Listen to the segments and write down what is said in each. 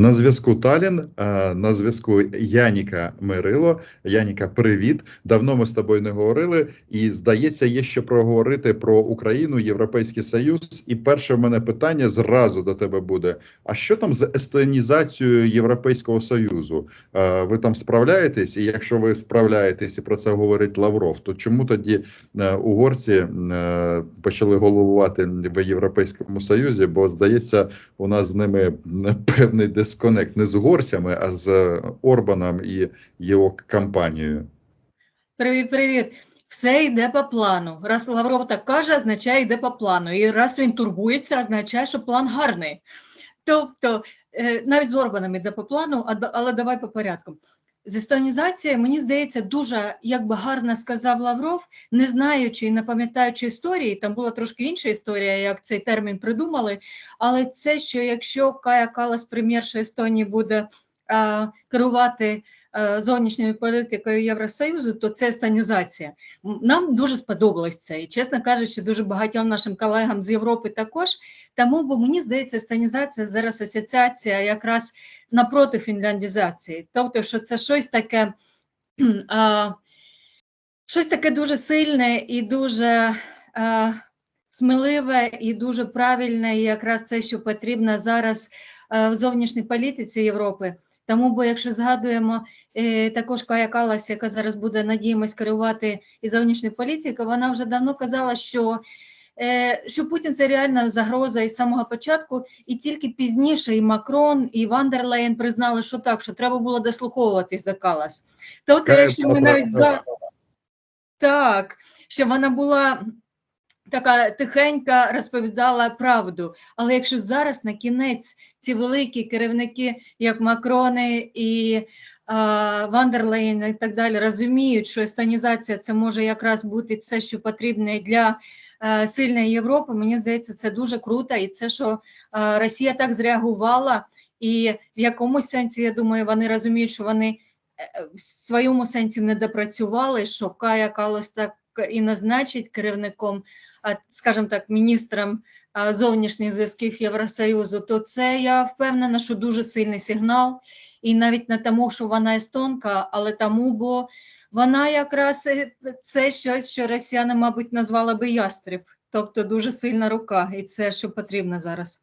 На зв'язку Талін, на зв'язку Яніка Мирило. Яніка, привіт. Давно ми з тобою не говорили, і здається, є що проговорити про Україну, Європейський Союз. І перше в мене питання зразу до тебе буде: а що там з естонізацією Європейського Союзу? Ви там справляєтесь? І якщо ви справляєтесь і про це говорить Лавров, то чому тоді е, угорці е, почали головувати в Європейському Союзі? Бо здається, у нас з ними певний дисконект не з угорцями, а з Орбаном і його кампанією. Привіт, привіт. Все йде по плану. Раз Лавров так каже, означає йде по плану. І раз він турбується, означає, що план гарний. Тобто, е, навіть з Орбаном йде по плану, але давай по порядку. З естонізацією, мені здається, дуже як би гарно сказав Лавров, не знаючи і не пам'ятаючи історії, там була трошки інша історія, як цей термін придумали. Але це, що якщо Кая Калас, прем'єрша Естонії, буде а, керувати Е, зовнішньою політикою Євросоюзу, то це станізація. Нам дуже сподобалось це. І, чесно кажучи, дуже багатьом нашим колегам з Європи також. Тому, бо мені здається, станізація зараз асоціація якраз напроти фінляндізації. Тобто, що це щось таке. А, Щось таке дуже сильне і дуже а, сміливе, і дуже правильне, і якраз це, що потрібно зараз а, в зовнішній політиці Європи. Тому, бо якщо згадуємо е, також Кая Калас, яка зараз буде надіємось керувати і зовнішньою політикою, вона вже давно казала, що що Путін це реальна загроза із самого початку, і тільки пізніше і Макрон, і Вандерлейн признали, що так, що треба було дослуховуватись до Калас. Тобто, якщо ми навіть за так, що вона була така тихенька розповідала правду. Але якщо зараз на кінець ці великі керівники, як Макрони і Вандерлейн і так далі, розуміють, що естанізація це може якраз бути це, що потрібне для сильної Європи, мені здається, це дуже круто, і це, що Росія так зреагувала, і в якомусь сенсі, я думаю, вони розуміють, що вони е, в своєму сенсі не допрацювали, що Кая Калос так і назначить керівником скажімо так, міністром зовнішніх зв'язків Євросоюзу, то це я впевнена, що дуже сильний сигнал, і навіть не тому, що вона естонка, але тому, бо вона якраз е, це щось, що росіяни, мабуть, назвали би ястреб, тобто дуже сильна рука, і це що потрібно зараз.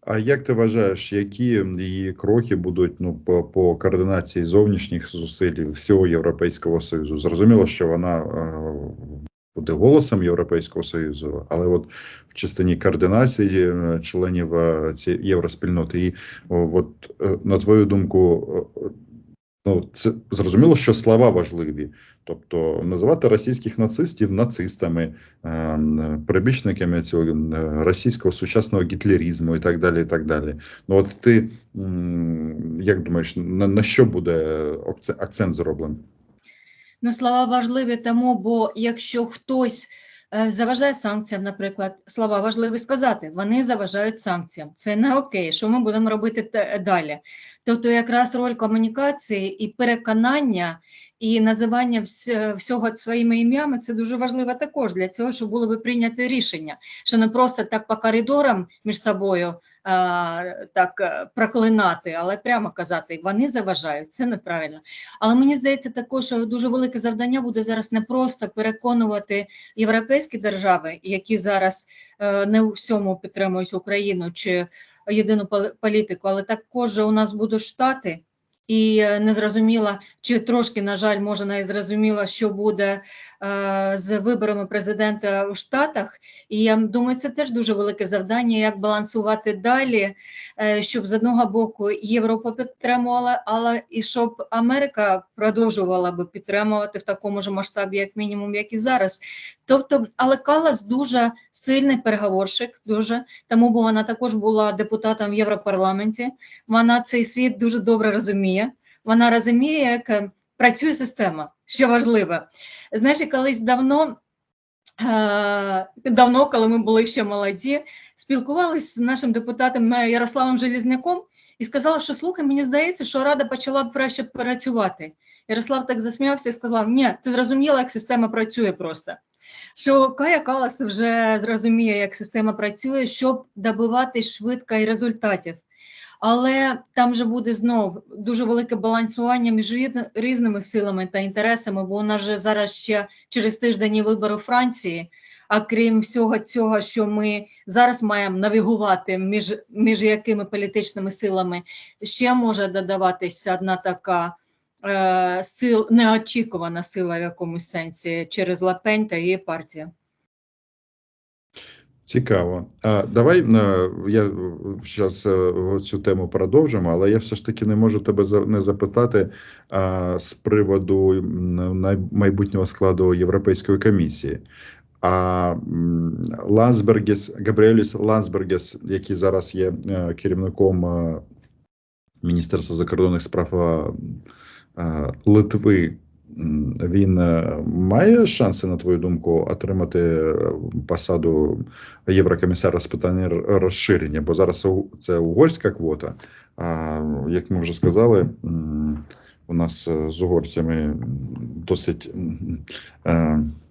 А як ти вважаєш, які її кроки будуть ну по по координації зовнішніх зусиль всього Європейського союзу? Зрозуміло, що вона е, буде голосом Європейського союзу, але от в частині координації е, членів цієї євроспільноти, і от на твою думку, ну це зрозуміло, що слова важливі, тобто називати російських нацистів нацистами, прибічниками цього російського сучасного гітлерізму і так далі. і так далі. Ну от ти як думаєш, на, на що буде акцент зроблений? Ну, слова важливі тому, бо якщо хтось е, заважає санкціям, наприклад, слова важливі сказати, вони заважають санкціям. Це не окей, що ми будемо робити далі. Тобто, якраз роль комунікації і переконання. І називання всього своїми ім'ями це дуже важливо також для цього, щоб було би прийнято рішення, що не просто так по коридорам між собою так е, проклинати, але прямо казати, вони заважають, це неправильно. Але мені здається, також що дуже велике завдання буде зараз не просто переконувати європейські держави, які зараз е, не у всьому підтримують Україну чи єдину політику, але також у нас будуть штати. І е, не зрозуміла, чи трошки, на жаль, може не зрозуміла, що буде Е, з виборами президента у Штатах, і я думаю, це теж дуже велике завдання, як балансувати далі, е, щоб з одного боку Європа підтримувала, але і щоб Америка продовжувала би підтримувати в такому ж масштабі, як мінімум, як і зараз. Тобто, але Калас дуже сильний переговорщик, дуже тому, бо вона також була депутатом в Європарламенті. Вона цей світ дуже добре розуміє. Вона розуміє, як працює система, що важливо. Знаєш, колись давно, е, давно, коли ми були ще молоді, спілкувалися з нашим депутатом Ярославом Желізняком і сказала, що слухай, мені здається, що рада почала б краще працювати. Ярослав так засміявся і сказав: Ні, ти зрозуміла, як система працює просто. Що Кая Калас вже зрозуміє, як система працює, щоб добивати швидко і результатів. Але там же буде знов дуже велике балансування між різ- різними силами та інтересами, бо у нас же зараз ще через тиждень вибори Франції. А крім всього цього, що ми зараз маємо навігувати між, між якими політичними силами, ще може додаватися одна така е, сил, неочікувана сила в якомусь сенсі через Лапень та її партія. Цікаво. А, давай е, я зараз цю тему продовжимо, але я все ж таки не можу тебе не запитати а, з приводу майбутнього складу Європейської комісії. А Лансбергес, Габріеліс Лансбергес, який зараз є е, керівником е, Міністерства закордонних справ е, е, Литви, він е, має шанси, на твою думку, отримати е, посаду єврокомісара з питань розширення? Бо зараз це угорська квота. А як ми вже сказали, у нас е, з угорцями досить,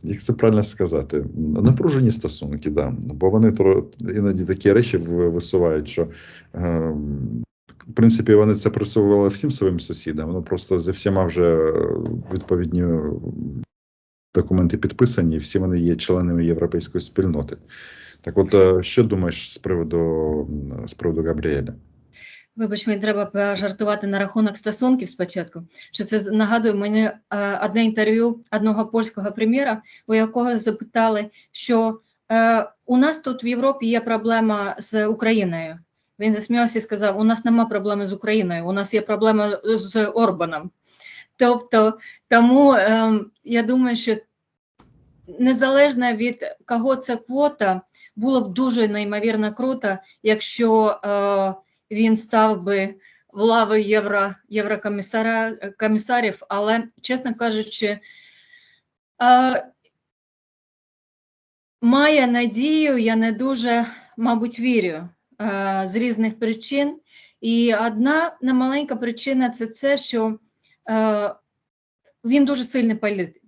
як це правильно сказати, напружені стосунки, да. бо вони іноді такі речі висувають, що е, в принципі, вони це присували всім своїм сусідам. Ну просто зі всіма вже е, відповідні документи підписані, і всі вони є членами європейської спільноти. Так, от е, що думаєш з приводу з приводу Габріеля? Вибач, мені треба пожартувати на рахунок стосунків спочатку. Що це нагадує мені е, одне інтерв'ю одного польського прем'єра, у якого запитали, що е, у нас тут в Європі є проблема з Україною. Він засміявся і сказав: у нас нема проблеми з Україною, у нас є проблема з Орбаном. Тобто, тому е, я думаю, що незалежно від кого це квота, було б дуже неймовірно круто, якщо е, він став би в лави євро, єврокомісара комісарів, але, чесно кажучи, е, має надію, я не дуже, мабуть, вірю з різних причин. І одна немаленька причина це це, що е, він дуже сильний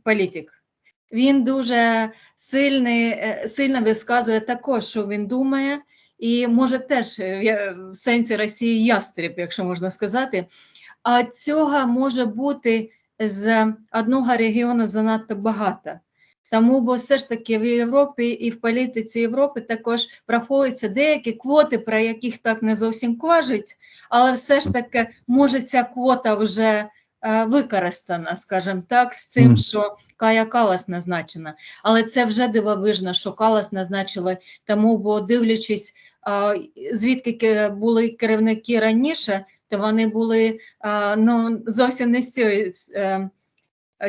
політик. Він дуже сильний, е, сильно висказує також, що він думає, і може теж е, в сенсі Росії ястріб, якщо можна сказати. А цього може бути з одного регіону занадто багато. Тому, бо все ж таки в Європі і в політиці Європи також враховуються деякі квоти, про яких так не зовсім кажуть, але все ж таки може ця квота вже е, використана, скажімо так, з цим, що Кая Калас назначена. Але це вже дивовижно, що Калас назначили, тому, бо дивлячись, а, звідки були керівники раніше, то вони були а, ну, зовсім не з цієї е,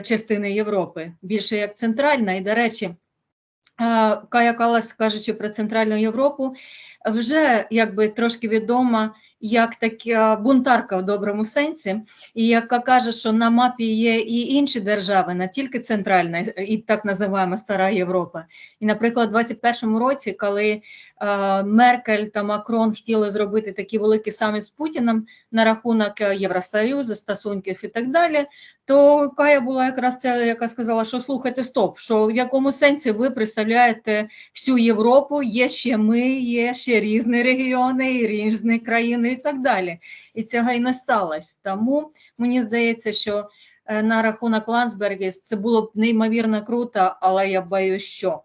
частини Європи, більше як центральна. І, до речі, а, Кая Калас, кажучи про Центральну Європу, вже якби трошки відома як така бунтарка в доброму сенсі, і яка каже, що на мапі є і інші держави, не тільки центральна і так називаємо Стара Європа. І, наприклад, у 21-му році, коли е, Меркель та Макрон хотіли зробити такий великий саміт з Путіним на рахунок е, Євросоюзу, стосунків і так далі, то Кая була якраз ця, яка сказала, що слухайте, стоп, що в якому сенсі ви представляєте всю Європу, є ще ми, є ще різні регіони, і різні країни і так далі. І цього і не сталося. Тому мені здається, що е, на рахунок Ландсбергіс це було б неймовірно круто, але я боюсь, що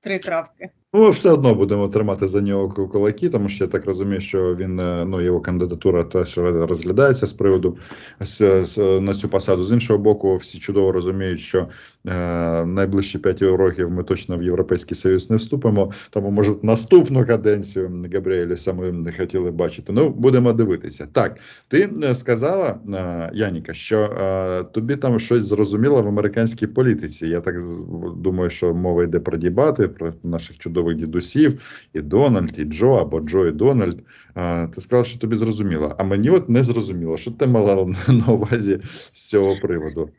три крапки. Ну, ми все одно будемо тримати за нього кулаки, тому що я так розумію, що він е, ну його кандидатура теж розглядається з приводу з, з, на цю посаду. З іншого боку, всі чудово розуміють, що е, найближчі 5 років ми точно в Європейський Союз не вступимо. Тому може наступну каденцію Габріеліса ми не хотіли бачити. Ну будемо дивитися. Так, ти е, сказала, е, Яніка, що е, тобі там щось зрозуміло в американській політиці. Я так думаю, що мова йде про дебати, про наших чудових дідусів, і Дональд, і Джо, або Джо, і Дональд. Ти сказала, що тобі зрозуміло. А мені от не зрозуміло, що ти мала на увазі з цього приводу.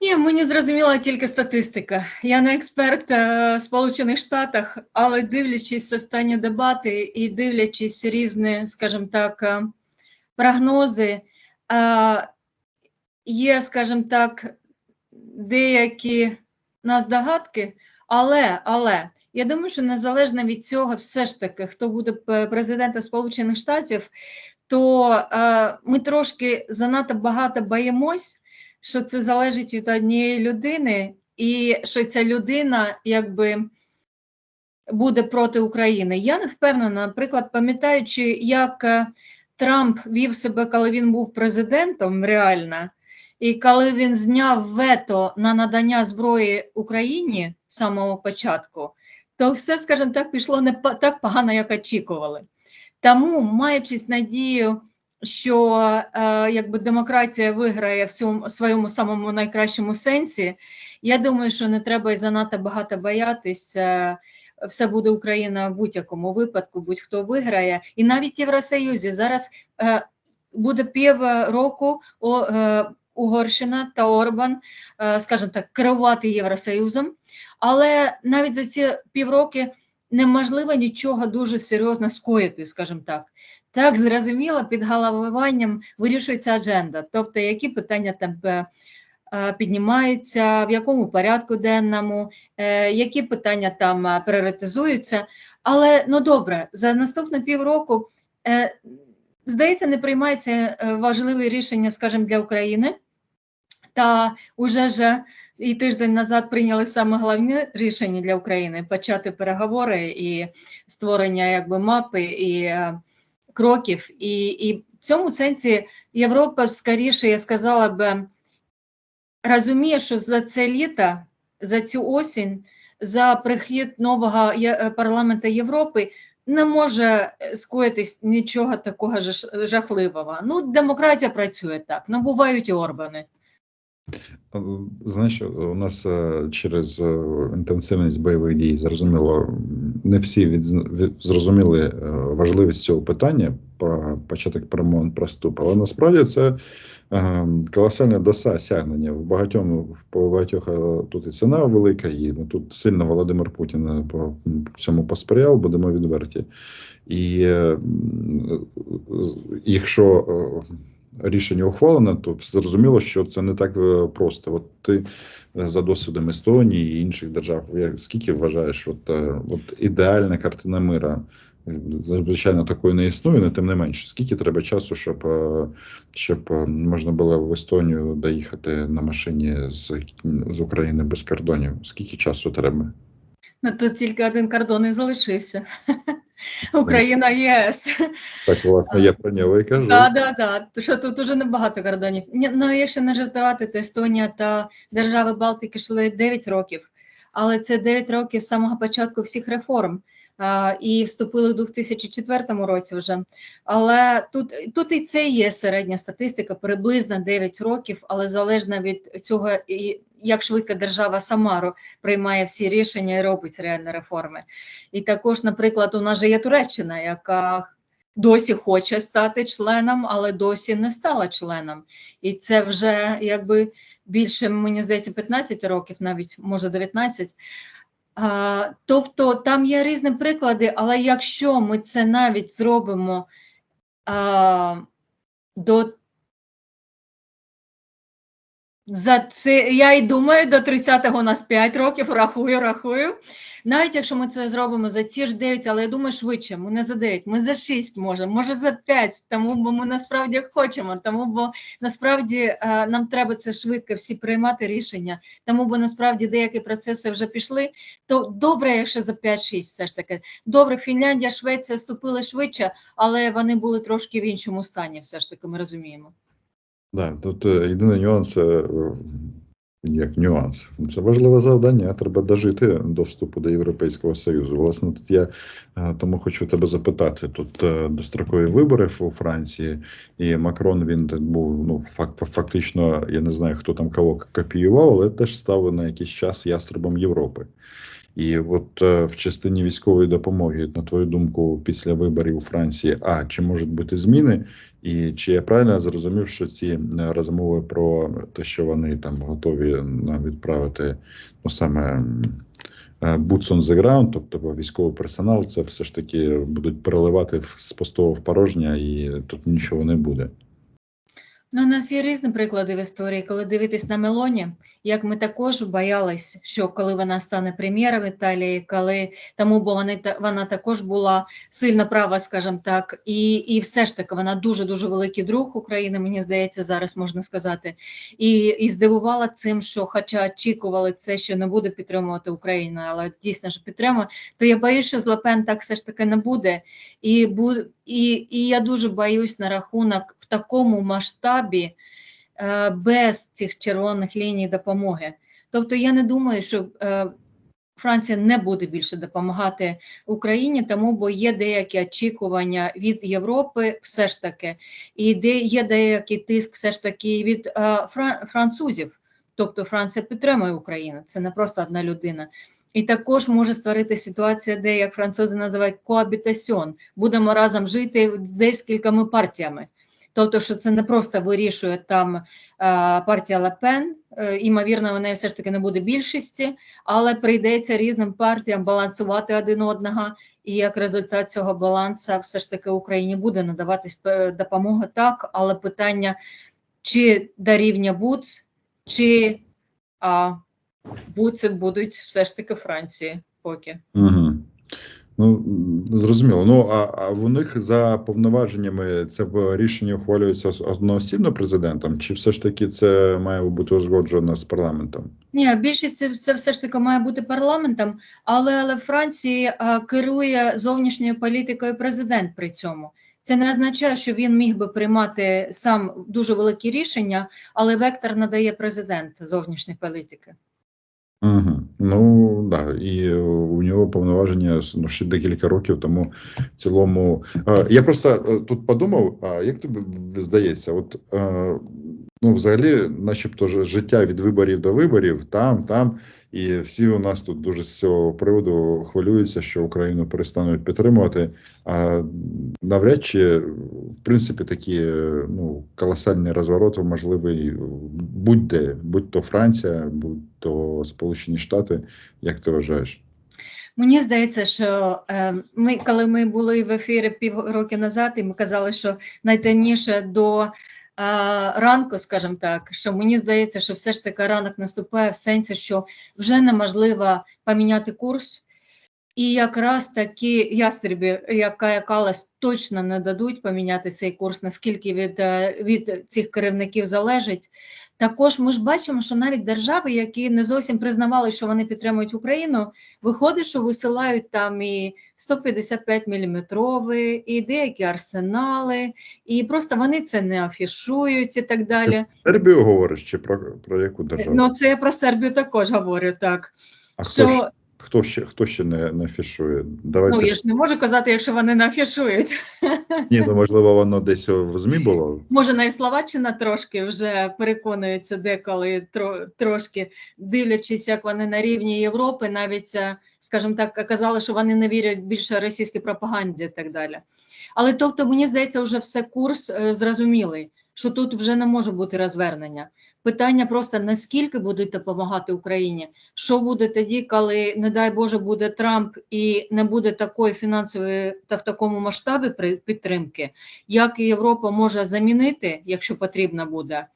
Ні, мені зрозуміла тільки статистика. Я не експерт е, в Сполучених Штатах, але дивлячись останні дебати і дивлячись різні, скажімо так, е, прогнози, е, є, скажімо так, деякі наздогадки, але, але Я думаю, що незалежно від цього, все ж таки, хто буде президентом Сполучених Штатів, то е, ми трошки занадто багато боїмось, що це залежить від однієї людини, і що ця людина якби буде проти України. Я не впевнена, наприклад, пам'ятаючи, як е, Трамп вів себе, коли він був президентом, реально, і коли він зняв вето на надання зброї Україні з самого початку, то все, скажімо так, пішло не так погано, як очікували. Тому, маючись надію, що е, якби демократія виграє в цьому своєму самому найкращому сенсі, я думаю, що не треба і занадто багато боятись. е, все буде Україна в будь-якому випадку, будь-хто виграє. І навіть в Євросоюзі зараз е, буде пів року о, е, Угорщина та Орбан, е, скажімо так, керувати Євросоюзом. Але навіть за ці півроки неможливо нічого дуже серйозно скоїти, скажімо так. Так, зрозуміло, під головуванням вирішується адженда, тобто які питання там е, е, піднімаються, в якому порядку денному, які питання там пріоритизуються. Але ну добре, за наступні півроку, здається, не приймається е, важливі рішення, скажімо, для України. Та уже ж і тиждень назад прийняли саме головне рішення для України почати переговори і створення якби мапи і е, кроків. І, і в цьому сенсі Європа скоріше, я сказала би, розуміє, що за це літо, за цю осінь, за прихід нового е, парламенту Європи не може е, скоїтись нічого такого жахливого. Ну, демократія працює так, ну бувають і Орбани. Е, Знаєш, у нас е, через е, інтенсивність бойових дій зрозуміло, не всі від, зрозуміли е, важливість цього питання про початок перемовин про вступ. Але насправді це е, колосальне досягнення. В багатьом по багатьох е, тут і ціна велика, і ну, тут сильно Володимир Путін е, по цьому посприяв, будемо відверті. І е, якщо е, рішення ухвалено, то зрозуміло, що це не так е, просто. От ти е, за досвідом Естонії і інших держав, скільки вважаєш, от, е, от ідеальна картина мира? Звичайно, такої не існує, але тим не менше, скільки треба часу, щоб, щоб можна було в Естонію доїхати на машині з, з України без кордонів? Скільки часу треба? Ну, тут тільки один кордон і залишився. Україна ЄС. Так, власне, я про нього і кажу. Так, так, так. То що тут уже небагато кордонів. Ні, Ну, якщо не жартувати, то Естонія та держави Балтики йшли 9 років. Але це 9 років з самого початку всіх реформ. І вступили в 2004 році вже. Але тут, тут і це є середня статистика, приблизно 9 років, але залежно від цього, як швидко держава сама приймає всі рішення і робить реальні реформи. І також, наприклад, у нас же є Туреччина, яка досі хоче стати членом, але досі не стала членом. І це вже якби більше, мені здається, 15 років, навіть може 19. Тобто там є різні приклади, але якщо ми це навіть зробимо до за це я й думаю, до 30-го у нас 5 років, рахую, рахую. Навіть якщо ми це зробимо за ті ж 9, але я думаю, швидше, ми не за 9, ми за 6 можемо, може за 5, тому бо ми насправді хочемо, тому бо насправді е, нам треба це швидко всі приймати рішення, тому бо насправді деякі процеси вже пішли. То добре, якщо за 5-6 все ж таки. Добре, Фінляндія, Швеція вступили швидше, але вони були трошки в іншому стані, все ж таки, ми розуміємо. Да, тут е, єдиний нюанс, е, як нюанс, це важливе завдання. Треба дожити до вступу до Європейського Союзу. Власне, тут я е, тому хочу тебе запитати: тут дострокові вибори у Франції, і Макрон він був ну факт, фактично, я не знаю, хто там кого копіював, але теж став на якийсь час ястребом Європи. І от е, в частині військової допомоги, на твою думку, після виборів у Франції, а чи можуть бути зміни? І чи я правильно зрозумів, що ці е, розмови про те, що вони там готові нам відправити ну саме е, boots on the ground, тобто військовий персонал, це все ж таки будуть переливати з пустого в порожнє, і тут нічого не буде. Ну, у нас є різні приклади в історії. Коли дивитись на Мелоні, як ми також боялись, що коли вона стане прем'єром Італії, коли тому, бо вони вона також була сильно права, скажімо так, і, і все ж таки вона дуже дуже великий друг України. Мені здається, зараз можна сказати. І, і здивувала цим, що, хоча очікували це, що не буде підтримувати Україну, але дійсно ж підтримує, то я боюсь, що з Лепен так все ж таки не буде. І, і, і я дуже боюсь на рахунок такому масштабі е, без цих червоних ліній допомоги. Тобто я не думаю, що е, Франція не буде більше допомагати Україні, тому бо є деякі очікування від Європи, все ж таки, і де є деякий тиск, все ж таки від е, французів. Тобто Франція підтримує Україну, це не просто одна людина. І також може створити ситуація, де як французи називають коабітасьон. Будемо разом жити з декількома партіями. Тобто, що це не просто вирішує там е, партія Лепен, е, імовірно, в неї все ж таки не буде більшості, але прийдеться різним партіям балансувати один одного. І як результат цього балансу, все ж таки Україні буде надаватись е, допомога так, але питання чи до рівня БУЦ, чи а, БУЦи будуть все ж таки Франції поки. Угу. Ну, зрозуміло. Ну, а, а в них за повноваженнями це рішення ухвалюється одноосібно президентом, чи все ж таки це має бути узгоджено з парламентом? Ні, більшість це, це все ж таки має бути парламентом, але, але в Франції а, керує зовнішньою політикою президент при цьому. Це не означає, що він міг би приймати сам дуже великі рішення, але вектор надає президент зовнішньої політики. Угу. Ну да, і е, у нього повноваження ну, ще декілька років, тому в цілому. Е, я просто е, тут подумав: а як тобі здається, от ну, взагалі, начебто, життя від виборів до виборів, там, там, і всі у нас тут дуже з цього приводу хвилюються, що Україну перестануть підтримувати. А навряд чи, в принципі, такі ну, колосальні розвороти можливий будь-де, будь то Франція, будь то Сполучені Штати. Як ти вважаєш? Мені здається, що е, ми, коли ми були в ефірі півроку назад, і ми казали, що найтемніше до ранку, скажімо так, що мені здається, що все ж таки ранок наступає в сенсі, що вже неможливо поміняти курс. І якраз такі ястребі, яка якалась, точно не дадуть поміняти цей курс, наскільки від, е, від цих керівників залежить. Також ми ж бачимо, що навіть держави, які не зовсім признавали, що вони підтримують Україну, виходить, що висилають там і 155 міліметрові, і деякі арсенали, і просто вони це не афішують і так далі. Сербію говориш чи про, про яку державу? Ну це я про Сербію також говорю так. а Що хто ще хто ще не, не афішує? Давайте ну я ж- не можу казати, якщо вони не афішують. ні, ну можливо, воно десь в ЗМІ було. Може, на і Словаччина трошки вже переконується деколи тро, трошки дивлячись, як вони на рівні Європи, навіть, е, скажімо так, казали, що вони не вірять більше російській пропаганді і так далі. Але тобто, мені здається, вже все курс е, зрозумілий, що тут вже не може бути розвернення. Питання просто наскільки будуть допомагати Україні, що буде тоді, коли, не дай Боже, буде Трамп і не буде такої фінансової та в такому масштабі підтримки, як Європа може замінити, якщо потрібно буде.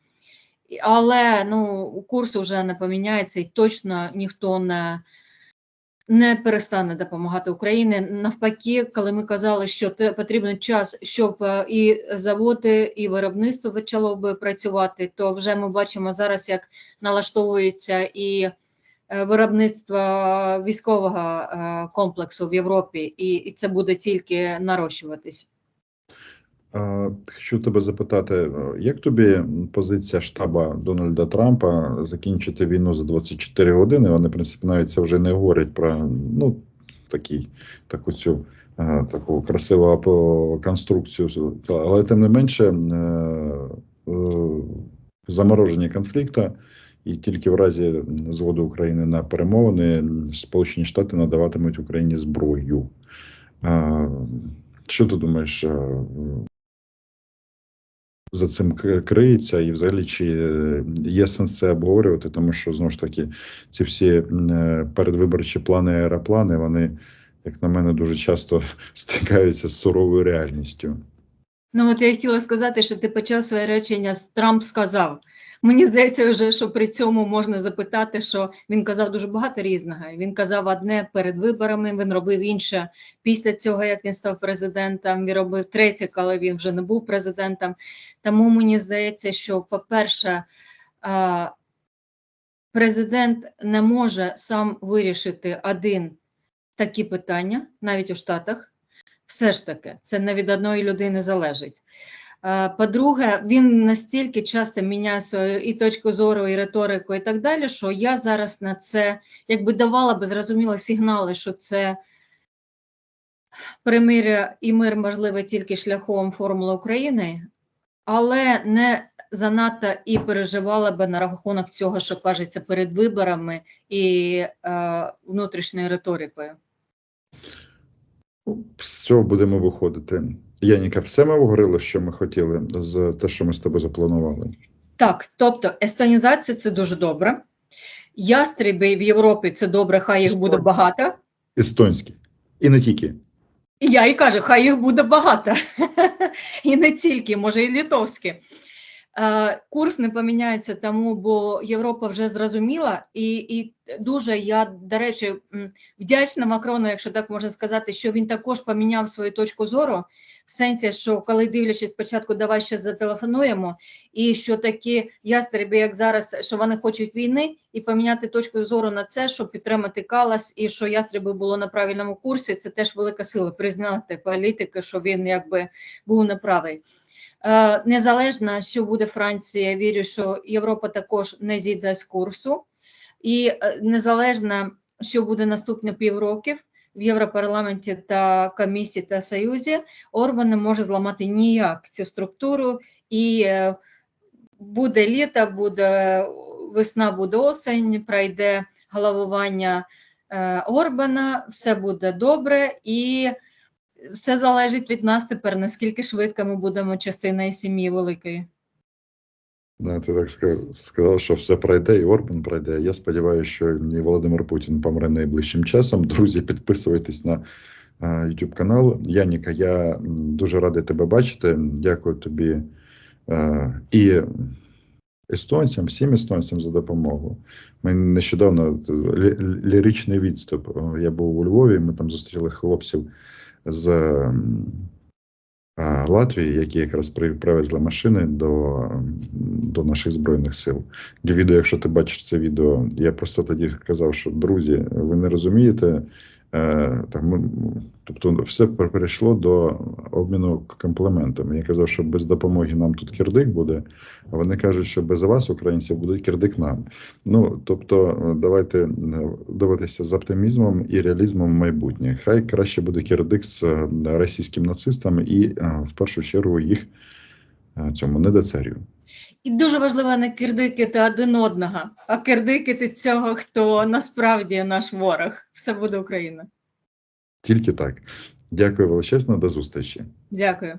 Але ну, курс вже не поміняється і точно ніхто не, не перестане допомагати Україні. Навпаки, коли ми казали, що потрібен час, щоб е, і заводи, і виробництво почало би працювати, то вже ми бачимо зараз, як налаштовується і е, виробництво військового е, комплексу в Європі, і це буде тільки нарощуватись. Хочу тебе запитати, е, як тобі позиція штаба Дональда Трампа закінчити війну за 24 години? Вони, в принципі, навіть це вже не говорять про ну, такий, таку цю е, таку красиву конструкцію. Але тим не менше, е, замороження конфлікту, і тільки в разі згоди України на перемовини Сполучені Штати надаватимуть Україні зброю. Що ти думаєш? За цим криється, і взагалі чи е, є сенс це обговорювати, тому що знову ж таки ці всі е, передвиборчі плани, аероплани, вони, як на мене, дуже часто стикаються з суровою реальністю. Ну, от я хотіла сказати, що ти почав своє речення з Трамп сказав. Мені здається, вже що при цьому можна запитати, що він казав дуже багато різного. Він казав одне перед виборами, він робив інше після цього, як він став президентом. Він робив третє, коли він вже не був президентом. Тому мені здається, що, по-перше, президент не може сам вирішити один такі питання, навіть у Штатах. Все ж таки, це не від одної людини залежить. Е, По-друге, він настільки часто міняє свою і точку зору, і риторику, і так далі, що я зараз на це якби давала би зрозуміло сигнали, що це примиря і мир можливе тільки шляхом формули України, але не занадто і переживала би на рахунок цього, що кажеться перед виборами і е, внутрішньою риторикою. З цього будемо виходити. Яніка, все ми обговорили, що ми хотіли з те, що ми з тобою запланували. Так, тобто естонізація це дуже добре. Ястреби в Європі це добре, хай їх буде багато. Естонські. І не тільки. Я і кажу, хай їх буде багато. і не тільки, може, і літовські. Е, Курс не поміняється тому, бо Європа вже зрозуміла, і, і дуже я, до речі, вдячна Макрону, якщо так можна сказати, що він також поміняв свою точку зору, в сенсі, що коли дивлячись спочатку, давай ще зателефонуємо, і що такі ястреби, як зараз, що вони хочуть війни, і поміняти точку зору на це, щоб підтримати Калас, і що ястреби було на правильному курсі, це теж велика сила признати політики, що він якби був неправий. Е, Незалежно, що буде Франція, я вірю, що Європа також не зійде з курсу, і е, незалежно, що буде наступні півроків в Європарламенті та комісії та Союзі, Орбан не може зламати ніяк цю структуру, і е, буде літо, буде весна, буде осень, пройде головування Орбана, все буде добре. І все залежить від нас тепер, наскільки швидко ми будемо частиною сім'ї великої. Да, ти так сказав, що все пройде, і Орбан пройде. Я сподіваюся, що і Володимир Путін помре найближчим часом. Друзі, підписуйтесь на е, YouTube канал. Яніка, я дуже радий тебе бачити. Дякую тобі е, і естонцям, всім естонцям за допомогу. Ми нещодавно е, лі- ліричний відступ. Я був у Львові, ми там зустріли хлопців з Латвії, які якраз при- привезли машини до, до наших збройних сил. Відео, якщо ти бачиш це відео, я просто тоді казав, що друзі, ви не розумієте. Е, там, тобто, все пер- перейшло до обміну комплементами. Я казав, що без допомоги нам тут кирдик буде, а вони кажуть, що без вас, українців, буде кирдик нам. Ну тобто, е, давайте е, дивитися з оптимізмом і реалізмом в майбутнє. Хай краще буде кирдик з російським нацистами і в першу чергу їх цьому недоцарю. І дуже важливо не кирдикити один одного, а кирдикити цього, хто насправді наш ворог. Все буде Україна. Тільки так. Дякую величезно, до зустрічі. Дякую.